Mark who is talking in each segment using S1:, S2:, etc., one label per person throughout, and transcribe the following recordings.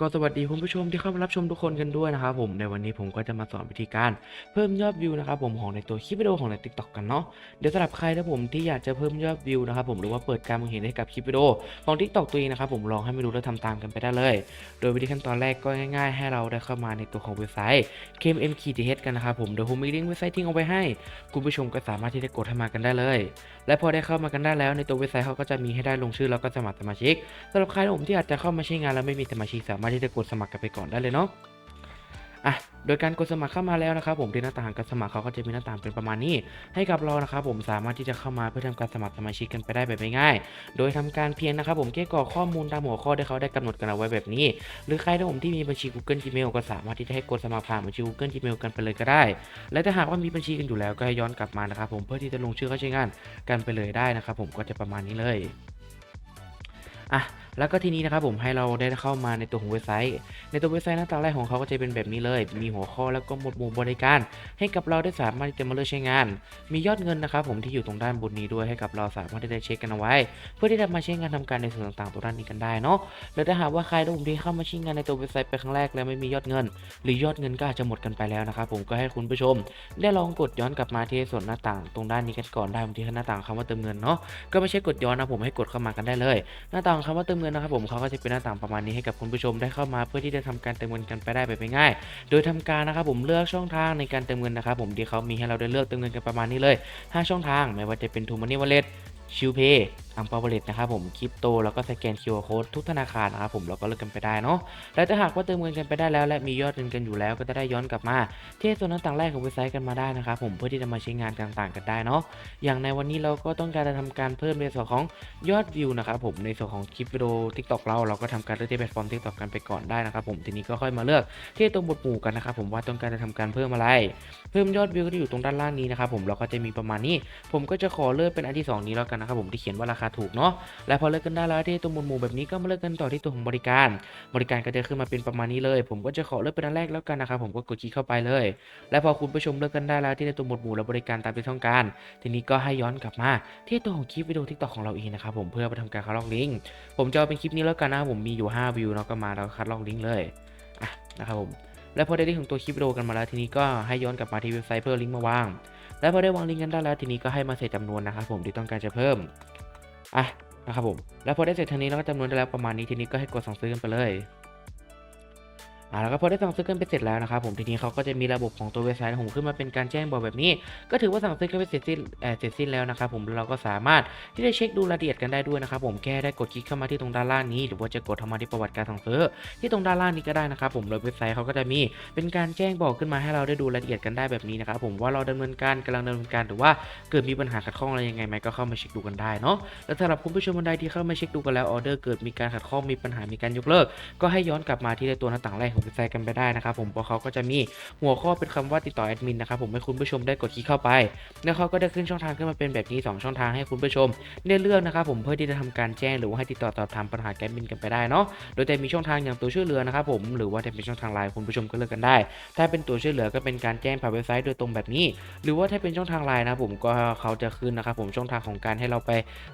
S1: ก็สวัสดีคุณผู้ชมที่เข้ามารับชมทุกคนกันด้วยนะครับผมในวันนี้ผมก็จะมาสอนวิธีการเพิ่มยอดวิวนะครับผมของในตัวคลิปวิดีโอของใน TikTok กันเนาะเดี๋ยวสำหรับใครนะผมที่อยากจะเพิ่มยอดวิวนะครับผมหรือว่าเปิดการมองเห็นให้กับคลิปวิดีโอของ TikTok ตัวเองนะครับผมลองให้ไม่รู้แล้วทำตามกันไปได้เลย โดยวิธีขั้นตอนแรกก็ง่าย ๆ ให้เราได้เข้ามาในตัวของเว็บไซต์ KMM-KTH กันนะครับผมเดี๋ยวผมมีลิงก์เว็บไซต์ทิ้งเอาไว้ให้ คุณผู้ชมก็สามารถที่จะกดให้มากันได้เลย และพอได้เข้ามากันได้แล้วในตัวเว็บไซต์เขาก็จะมีให้ได้ลงชื่อแล้วก็สมัครสมาชิกสำหรับใครนะผมที่อาจจะเข้ามาใช้งานแล้วไม่มีสมาชิกสามารถที่จะกดสมัครกันไปก่อนได้เลยเนาะอะโดยการกดสมัครเข้ามาแล้วนะครับผมที่หน้าต่างการสมัครเขาก็จะมีหน้าต่างเป็นประมาณนี้ ให้กับเรานะครับผมสามารถที่จะเข้ามาเพื่อทำการสมัครสมาชิกกันไปได้แบบง่ายๆโดยทำการเพียงนะครับผมแค่กรอกข้อมูลตามหัวข้อที่เขาได้กำหนดกันเอาไว้แบบนี้ หรือใครนะผมที่มีบัญชี Google Gmail ก็สามารถที่จะให้กดสมัครผ่านบัญชี Google Gmail กันไปเลยก็ได้ และถ้าหากว่ามีบัญชีกันอยู่แล้วก็ให้ย้อนกลับมานะครับผมเพื่อที่จะลงชื่อเข้าใช้งานกันไปเลยได้นะครับผมก็จะประมาณนี้เลยอะ แล้วก็ทีนี้นะครับผมให้เราได้เข้ามาในตัวของเว็บไซต์ ในตัวเว็บไซต์หน้าตาแรกของเขาก็จะเป็นแบบนี้เลย มีหัวข้อแล้วก็หมวดหมู่บริการ ให้กับเราได้สามารถที่จะมาเลือกใช้งาน มียอดเงินนะครับผมที่อยู่ตรงด้านบนนี้ด้วยให้กับเราสามารถที่จะเช็คกันเอาไว้ เพื่อที่จะมาใช้งานทำการในส่วนต่างๆตัวด้านนี้กันได้เนาะแล้วถ้าหากว่าใครทุกคนที่เข้ามาใช้งานในตัวเว็บไซต์ไปครั้งแรกแล้วไม่มียอดเงิน หรือยอดเงินก็อาจจะหมดกันไปแล้วนะครับผมก็ให้คุณผู้ชม ได้ลองกดย้อนกลับมาที่ส่วนหน้าต่างตรงด้านนี้กันก่อนได้ผมที่หน้าต่างคำว่าเติมเงินเนาะก็ไม่ใช่กดย้อนนะผมให้กดเข้ามากันได้เลย หน้าต่างคำว่าเติมงินนะครับผมเขาก็จะเป็นหน้าต่างประมาณนี้ให้กับคุณผู้ชมได้เข้ามาเพื่อที่จะทำการเติมเงินกันไปได้แบบง่าย โดยทำการนะครับผมเลือกช่องทางในการเติมเงินนะครับผมที่เขามีให้เราได้เลือกเติมเงินกันประมาณนี้เลย 5 ช่องทางไม่ว่าจะเป็นทูมันนี่วอลเล็ตชิวเพย์ อังเปาวเลตนะครับผมคริปโตแล้วก็สแกน QR Code ทุกธนาคารนะครับผมเราก็เลือกกันไปได้เนาะและถ้าหากว่าเติมเงินกันไปได้แล้ว และมียอดเงินกันอยู่แล้วก็จะได้ย้อนกลับมาที่ส่วนต่างๆแรกของเว็บไซต์กันมาได้นะครับผมเพื่อที่จะมาใช้งานต่างๆ กันได้เนาะอย่างในวันนี้เราก็ต้องการจะทำการเพิ่มในส่วนของยอดวิวนะครับผมในส่วนของคลิปวิดีโอ TikTok เราเราก็ทำการเลือกที่แพลตฟอร์ม TikTok กันไปก่อนได้นะครับผมทีนี้ก็ค่อยมาเลือกที่ตรงบทหมู่กันนะครับผมว่าต้องการจะทำการเพิ่มอะไร เพิ่มยอดวิวก็จะอยู่ตรงด้านล่างนี้นะครับผมเราก็จะมีประมาณนี้ ผมก็จะขอเลือกเป็นอันที่สองนี้แล้วกันนะครับผมที่เขียนว่าราคาถูกเนาะและพอเลือกกันได้แล้วที่ตรงบนหมู่แบบนี้ก็มาเลือกกันต่อที่ตัวของบริการ บริการก็จะขึ้นมาเป็นประมาณนี้เลย ผมก็จะขอเลือกเป็นอันแรกแล้วกันนะครับผมก็กดคลิกเข้าไปเลย และพอคุณผู้ชมเลือกกันได้แล้วที่ในตัวหมวดหมู่และบริการตามที่ต้องการ ทีนี้ก็ให้ย้อนกลับมาที่ตัวของคลิปวิดีโอทิกตอกของเราเองนะครับผมเพื่อไปทำการคัดลอกลิงก์ผมจะเอาเป็นคลิปนี้แล้วกันนะครับผมมีอยู่ 5 วิวเนาะก็มาแล้วคัดลอกลิงก์เลยอะนะครับผมและพอได้ลิงก์ของตัวคลิปวิดีโอกันมาแล้วทีนี้ก็ให้ย้อนกลับมาที่เว็บไซต์เพื่อลิงก์มาวาง และพอได้วางลิงก์กันได้แล้วทีนี้ก็ให้มาใส่จำนวนนะครับผมที่ต้องการจะเพิ่ม อะนะครับผม แล้วพอได้เสร็จทางนี้แล้วก็จำนวนได้แล้วประมาณนี้ทีนี้ก็ให้กดสั่งซื้อกันไปเลย อ่าแล้วก็พอได้สั่งซื้อกันไปเสร็จแล้วนะครับผมทีนี้เขาก็จะมีระบบของตัวเว็บไซต์ของผมขึ้นมาเป็นการแจ้งบอกแบบนี้ ก็ถือว่าสั่งซื้อกันไปเสร็จสิ้นเเสร็จสิ้นแล้วนะครับผมแล้วเราก็สามารถที่จะเช็คดูรายละเอียดกันได้ด้วยนะครับผมแค่ได้กดคลิกเข้ามาที่ตรงด้านล่างนี้ หรือว่าจะกดเข้ามาที่ประวัติการสั่งซื้อที่ตรงด้านล่างนี้ก็ได้นะครับผมโดยเว็บไซต์เขาก็จะมีเป็นการแจ้งบอกขึ้นมาให้เราได้ดูรายละเอียดกันได้แบบนี้นะครับผมว่าเราดำเนินการกำลังดำเนินการหรือว่าเกิดมีปัญหาขัดข้องอะไรยังไงไหมก็เข้ามาเช็คดูกันได้เนาะและสำหรับคุณผู้ชมคนใดที่เข้ามาเช็คดูกันแล้วออเดอร์เกิดมีการขัดข้องมีปัญหามีการยกเลิก ก็ให้ย้อนกลับมาที่ตัวหน้าต่างแรกของเว็บไซต์กันไปได้นะครับผมเพราะเขาก็จะมีหัวข้อเป็นคำว่าติดต่อแอดมินนะครับผมให้คุณผู้ชมได้กดคลิกเข้าไป แล้วเขาก็ได้ขึ้นช่องทางขึ้นมาเป็นแบบนี้ 2 ช่องทางให้คุณผู้ชมได้เลือกนะครับผมเพื่อที่จะทำการแจ้งหรือว่าให้ติดต่อสอบถามปัญหาแกดมินกันไปได้เนาะโดยจะมีช่องทางอย่างตัวช่วยเหลือนะครับผมหรือว่าจะเป็นช่องทางไลน์คุณผู้ชมก็เลือกกันได้ ถ้าเป็นตัวช่วยเหลือก็เป็นการแจ้งผ่านเว็บไซต์โดยตรงแบบนี้ หรือว่าถ้าเป็นช่องทางไลน์นะครับผมก็เขาจะขึ้นนะครับผมช่องทางของการให้เราไป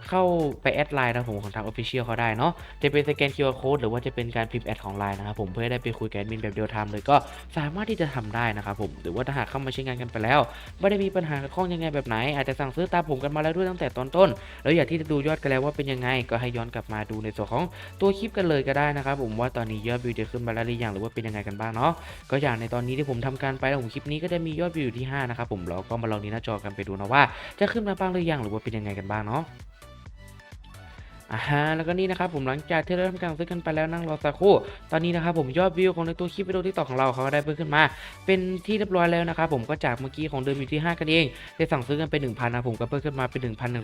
S1: เข้าไปแอดไลน์นะผมของทาง Official เขาได้เนาะจะเป็นสแกน QR Code หรือว่าจะเป็นการพิมพ์แอดของไลน์นะครับผมเพื่อได้ไปคุยกับดมินแบบเดียวทำเลยก็สามารถที่จะทำได้นะครับผมหรือว่าถ้าหากเข้ามาใช้งานกันไปแล้ว ไม่ได้มีปัญหาข้องยังไงแบบไหน อาจจะสั่งซื้อตามผมกันมาแล้วด้วยตั้งแต่ตอนต้น แล้วอยากที่จะดูยอดกันแล้วว่าเป็นยังไง ก็ให้ย้อนกลับมาดูในส่วนของตัวคลิปกันเลยก็ได้นะครับผมว่าตอนนี้ยอดวิวจะขึ้นมาแล้วหรือยังหรือว่าเป็นยังไงกันบ้างเนาะก็อย่างในตอนนี้ที่ผมทำการไปแล้วผมคลิปนี้ก็จะมียอดวิวอยู่ที่5นะครับผมเราก็มาลองนี้หน้าจอกันไปดูนะว่า จะขึ้นมาบ้างหรือยังหรือว่าเป็นยังไงกันบ้างเนาะ อ่าฮะแล้วก็นี่นะครับผมหลังจากที่เราทำการซื้อกันไปแล้วนั่งรอสักครู่ตอนนี้นะครับผมยอดวิวของในตัวคลิปวิดีโอที่ต่อของเราเขาก็ได้เพิ่มขึ้นมา เป็นที่เรียบร้อยแล้วนะครับผมก็จากเมื่อกี้ของเดิมอยู่ที่ 5 กันเองได้สั่งซื้อกันไป1,000นะผมก็เพิ่มขึ้นมาเป็น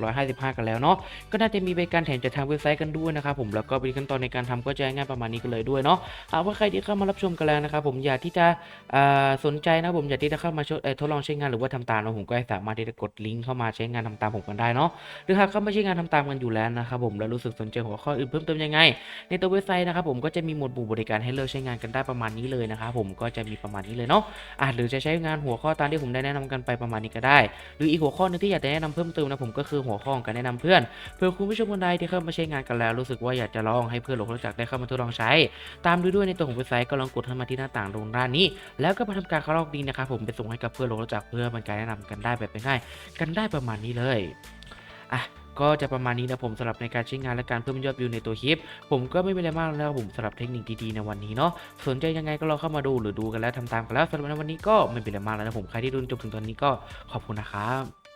S1: 1,155 กันแล้วเนาะก็น่าจะมีบริการแถมจากทางเว็บไซต์กันด้วยนะครับผมแล้วก็วิธีขั้นตอนในการทำก็จะง่ายประมาณนี้กันเลยด้วยเนาะหากว่าใครที่เข้ามารับชมกันแล้วนะครับผมอยากที่จะอ่าสนใจนะผมอยากที่จะเข้ามาชดเอ่อทดลองใช้งานหรือว่าทำตามนะผมก็สามารถที่จะกดลิงก์เข้ามาใช้งานทำตามผมกันได้เนาะหรือหากเข้ามาใช้งานทำตามกันอยู่แล้วนะครับผมแล้วรู้สึกสนใจหัวข้ออื่นเพิ่มเติมยังไง ในตัวเว็บไซต์นะครับผมก็จะมีหมวดหมู่บริการให้เลือกใช้งานกันได้ประมาณนี้เลยนะครับผมก็จะมีประมาณนี้เลยเนาะอะหรือจะใช้งานหัวข้อตามที่ผมได้แนะนำกันไปประมาณนี้ก็ได้ หรืออีกหัวข้อหนึงที่อยากจะแนะนำเพิ่มเติมนะผมก็คือหัวข้องการแนะนำเพื่อนเพื่อคุณผู้ชมคนใดที่เข้ามาใช้งานกันแล้ว รู้สึกว่าอยากจะลองให้เพื่อนหลงรู้จักได้เข้ามาทดลองใช้ ตามดูด้วยในตัวของเว็บไซต์ก็ลองกดเข้ามาที่หน้าต่างตรงด้านนี้ แล้วก็มาทำการคัดลอกดีนะครับผมไปส่งให้กับเพื่อนหลงรู้จักเพื่อเป็นการแนะนำกันได้แบบง่ายกันได้ประมาณนี้เลยอะ ก็จะประมาณนี้นะผมสำหรับในการใช้งานและการเพิ่มยอดวิวในตัวคลิป ผมก็ไม่มีอะไรมากแล้วผมสำหรับเทคนิคดีๆในวันนี้เนาะสนใจยังไงก็ลองเข้ามาดูหรือดูกันแล้วทำตามกันแล้วสำหรับในวันนี้ก็ไม่เป็นอะไรมากแล้วนะผมใครที่ดูจนจบถึงตอนนี้ก็ขอบคุณนะครับ